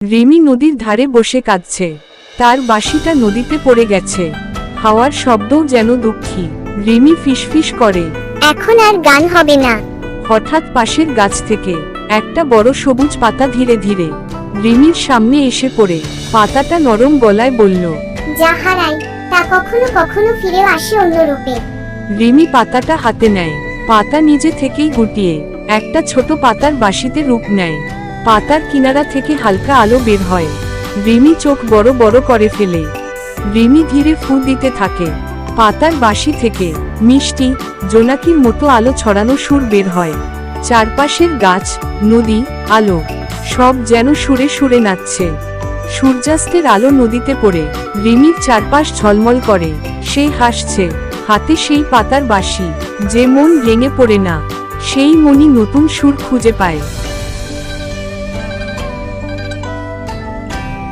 রিমি নদীর ধারে বসে কাঁদছে। তার বাঁশিটা নদীতে পড়ে গেছে। হাওয়ার শব্দও যেন দুঃখী। রিমি ফিসফিস করে। এখন আর গান হবে না। হঠাৎ পাশের গাছ থেকে একটা বড় সবুজ পাতা ধীরে ধীরে রিমির সামনে এসে পড়ে। পাতাটা নরম গলায় বলল যা হারাই তা কখনো কখনো ফিরেও আসে অন্য রূপে। রিমি পাতাটা হাতে নেয়। পাতা নিজে থেকেই গুটিয়ে একটা ছোট পাতার বাঁশিতে রূপ নেয়। পাতার কিনারা থেকে হালকা আলো বের হয়। রিমি চোখ বড় বড় করে ফেলে। রিমি ধীরে ফু দিতে থাকে। পাতার বাঁশি থেকে মিষ্টি, জোনাকির মতো আলো ছড়ানো সুর বের হয়। চারপাশের গাছ, নদী, আলো, সব যেন সুরে সুরে নাচছে। সূর্যাস্তের আলো নদীতে পড়ে। রিমির চারপাশ ঝলমল করে। সে হাসছে, হাতে সেই পাতার বাঁশি। যে মন ভেঙে পড়ে না, সেই মনি নতুন সুর খুঁজে পায়।